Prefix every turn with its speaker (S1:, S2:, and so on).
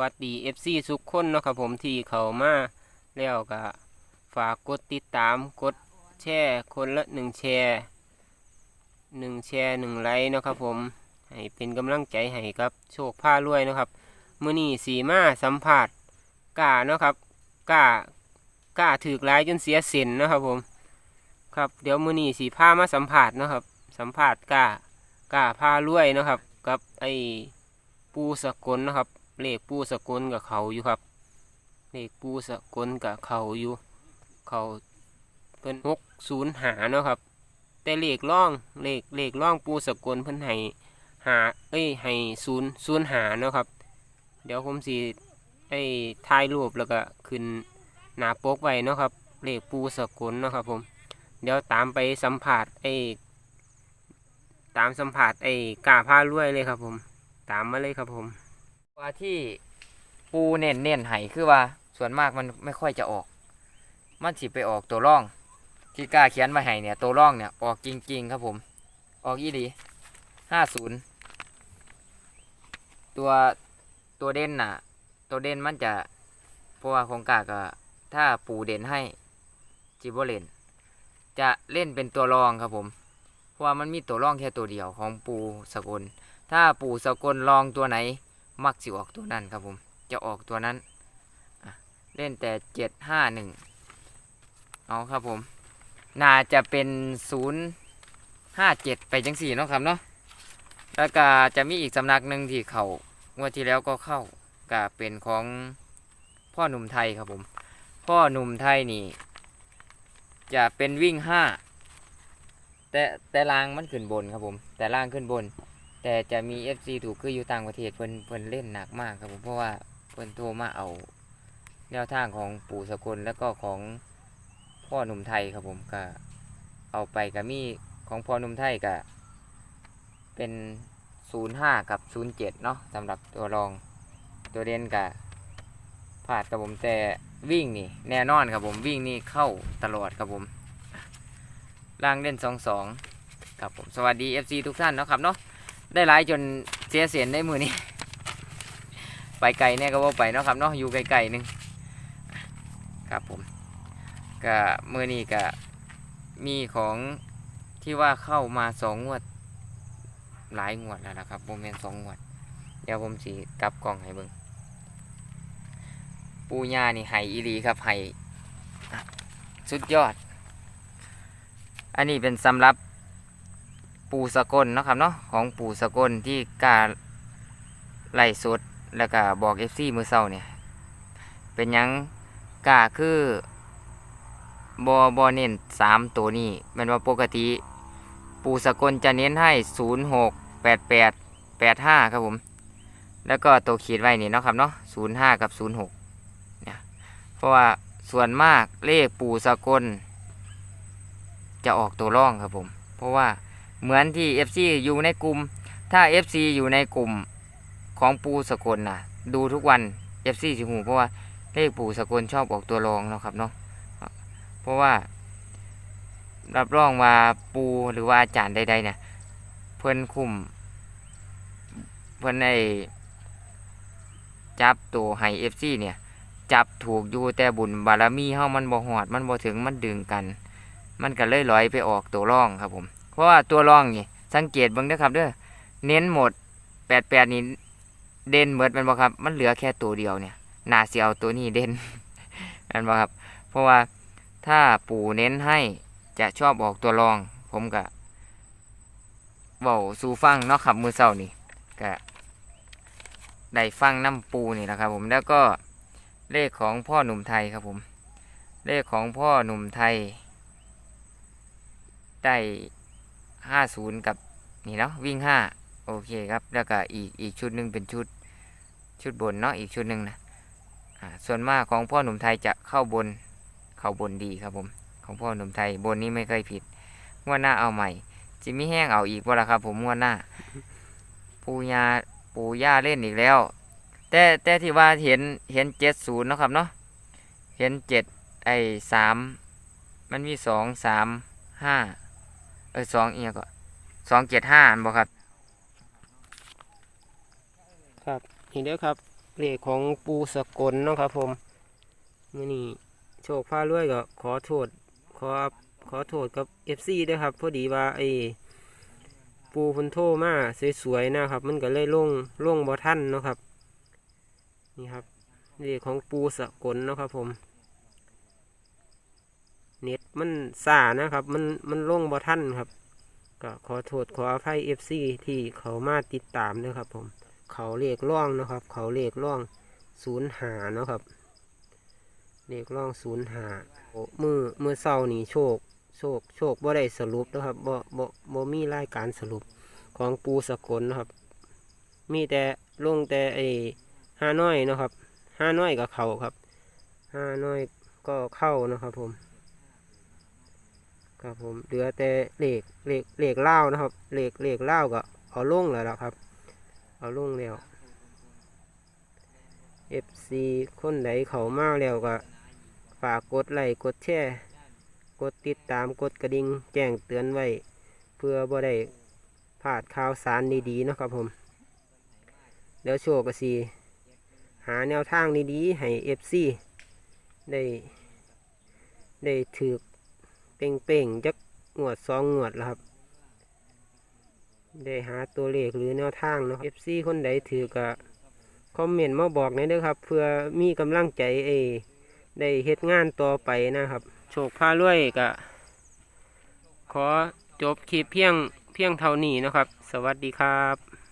S1: วัสดี FC ทุกคนเนาะครับผมที่เขามาแล้วก็ฝากกดติดตามกดแชร์คนละหนึ่งแชร์หนึ่งแชร์หนึ่งไลค์เนาะครับผมให้เป็นกำลังใจให้ครับโชคผ้ารวยเนาะครับมือนีสีมาสัมผัสกล้าเนาะครับกล้ากล้าถือกหลายจนเสียเส้นนะครับผม ครับเดี๋ยวมือนีสีผ้ามาสัมผัสเนาะครับ สัมผัสกล้ากล้าผ้ารวยนะครับ กับไอ้ปูสกลนะครับ เลขปูสกุลกับเขาอยู่ครับ เลขปูสกุลกับเขาอยู่ เขาเป็นหกศูนย์หาเนาะครับ แต่เลขล่องเลขเลขล่องปูสกุลเพิ่นให้หาเอ้ยให้ศูนย์ศูนย์หาเนาะครับ เดี๋ยวผมสีไอ้ถ่ายรูปแล้วก็ขึ้นหน้าปกไว้เนาะครับ เลขปูสกุลเนาะครับผม เดี๋ยวตามไปสัมผัสไอ้ตามสัมผัสไอ้กาผ้ารวยเลยครับผม ตามมาเลยครับผม
S2: ว่าที่ปูเน้นเน้นๆให้คือว่าส่วนมากมันไม่ค่อยจะออก มันสิไปออกตัวร่อง ที่กล้าเขียนมาให้เนี่ยตัวร่องเนี่ยออกจริง ๆ ครับผม ออกยี่ดีห้าศูนย์ตัวตัวเด่นน่ะ ตัวเด่นมันจะเพราะว่าของกาก็ถ้าปูเด่นให้จิบเลนจะเล่นเป็นตัวรองครับผม เพราะว่ามันมีตัวร่องแค่ตัวเดียวของปูสกลถ้าปูสกลลองตัวไหน มักสิออกตัวนั้นครับผม จะออกตัวนั้นเล่นแต่เจ็ดห้าหนึ่งเอาครับผม น่าจะเป็นศูนย์ห้าเจ็ดไปจังสี่เนาะครับเนาะแล้วก็จะมีอีกสำนักหนึ่งที่เขางวดที่แล้วก็เข้าก็เป็นของพ่อหนุ่มไทยครับผม พ่อหนุ่มไทยนี่ จะเป็นวิ่งห้าแต่แต่ล่างมันขึ้นบนครับผม แต่ล่างขึ้นบน แต่จะมี FC ถูกคืออยู่ต่างประเทศเพิ่นเพิ่นเล่นหนักมากครับผมเพราะว่าเพิ่นโทรมาเอาแนวทางของปู่สกลแล้วก็ของพ่อหนุ่มไทยครับผมก็เอาไปก็มีของพ่อหนุ่มไทยก็เป็น 05 กับ 07 เนาะสำหรับตัวรองตัวเด่นก็พลาดครับผมแต่วิ่งนี่แน่นอนครับผมวิ่งนี่เข้าตลอดครับผมล่างเล่น 2-2 ครับผมสวัสดี FC ทุกท่านนะครับเนาะ ได้หลายจนเสียเสียนได้มือนี้ ไปไกลเนี่ยก็ว่าไปเนาะครับเนาะอยู่ไกลๆหนึงครับผมก็มือนี้ก็มีของที่ว่าเข้ามาสองงวด หลายงวดแล้วนะครับโมเมนสองงวด เดี๋ยวผมสีกลับกล่องให้เบิ่งปูญานี่ไห้อีหลีครับไห่สุดยอด อันนี้เป็นสำหรับ ปูสกลนะครับเนาะของปูสกลที่กาไล่สดแล้วก็บอกเอฟซีมือเศร้าเนี่ยเป็นยังกาคือบอบอเน้นสามตัวนี้มันว่าปกติ ปูสกลจะเน้นให้ศูนย์หกแปดแปดแปดห้าครับผม แล้วก็ตัวขีดไว้นี่เนาะครับเนาะศูนย์ห้ากับศูนย์หกเนี่ยเพราะว่าส่วนมากเลขปูสกลจะออกตัวร่องครับผม เพราะว่า เหมือนที่ FC อยู่ในกลุ่ม ถ้า FC อยู่ในกลุ่มของปูสกลนะดูทุกวัน FC สิหูเพราะว่าเลขปูสกลชอบออกตัวรองเนาะครับเนาะเพราะว่า รับรองว่าปูหรือว่าอาจารย์ใดๆเนี่ยเพื่อนคุมเพื่อนในจับตัวให้ FC เนี่ย จับถูกอยู่แต่บุญบารมีเฮามันบ่หอด มันบ่ถึงมันดึงกัน มันก็เลยลอยไปออกตัวร่องครับผม เพราะว่าตัวรองนี่สังเกตเบิ่งเด้อครับเด้อเน้นหมดแปดแปดนี่เด่นเบิดมันบ่ครับ มันเหลือแค่ตัวเดียวเนี่ยน่าสิเอาตัวนี้เด่นมันบ่ครับ เพราะว่าถ้าปู่เน้นให้จะชอบออกตัวรอง ผมก็เบาสู่ฟังเนาะครับมือเศร้านี่ก็ได้ฟังน้ำปูนี่แหละครับ ผมแล้วก็เลขของพ่อหนุ่มไทยครับผม เลขของพ่อหนุ่มไทยได้ ห้าศูนย์กับนี่เนาะวิ่งห้าโอเคครับ แล้วก็อีกอีกชุดหนึ่งเป็นชุดชุดบนเนาะอีกชุดหนึ่งนะส่วนมากของพ่อหนุ่มไทยจะเข้าบนเข้าบนดีครับผม ของพ่อหนุ่มไทยบนนี้ไม่เคยผิดงวดหน้าเอาใหม่จิมมี่แห้งเอาอีกว่าละครับ ผมงวดหน้า ปูยาปูย่าเล่นอีกแล้ว แต่แต่ที่ว่าเห็นเห็นเจ็ดศูนย์นะครับเนาะเห็นเจ็ดไอ้สามมันมีสองสามห้า เออสองเอียก็สองเจ็ดห้าอันบ่ครับ
S1: ครับนี่เด้อครับเลขของปูสกลเนาะครับ ผมมื่อนี้โชคฟ้ารวยก็ขอโทษขอขอโทษกับเอฟซีด้วยครับ พอดีว่าไอ้ปูพุนโทมาสวยๆนะครับ มันก็เลยล่งล่งบ่ทันเนาะครับ นี่ครับเลขของปูสกลเนาะครับผม เน็ตมันซานะครับ มันมันลงบ่ทันครับ ก็ขอโทษขออภัยเอฟซีที่เขามาติดตามนะครับ ผม เขาเลขร่องนะครับ เขาเลขร่องศูนย์หานะครับเลขร่องศูนย์หาโอ้มือมือเศร้านี่โชค โชค โชคบ่ได้สรุปนะครับบ่บ่บ่มีรายการสรุปของปูสกลนะครับ มีแต่ลงแต่ไอ้ห้าน้อยนะครับห้าน้อยกับเขาครับห้าน้อยก็เข้านะครับผม ครับผมเหลือแต่เหล็กเหล็กเหล็กเล่านะครับเหล็กเหล็กเล่าก็เอาลงแล้วล่ะครับ เอาลงแล้ว FC คนไหนเขามาแล้วก็ฝากกดไลค์กดแชร์กดติดตามกดกระดิ่งแจ้งเตือนไว้ เพื่อบ่ได้พลาดข่าวสารดีๆนะครับผม เดี๋ยวโชว์กสีหาแนวทางดีๆให้ FC ได้ได้ถือ เป่งๆจักงวดสองงวดแล้วครับ ได้หาตัวเลขหรือแนวทางเนาะ FC คนใดถือก็คอมเมนต์มาบอกหน่อยเด้อครับ เพื่อมีกำลังใจเอได้เฮ็ดงานต่อไปนะครับ โชคพารวยก็ขอจบคลิปเพียงเพียงเท่านี้นะครับ สวัสดีครับ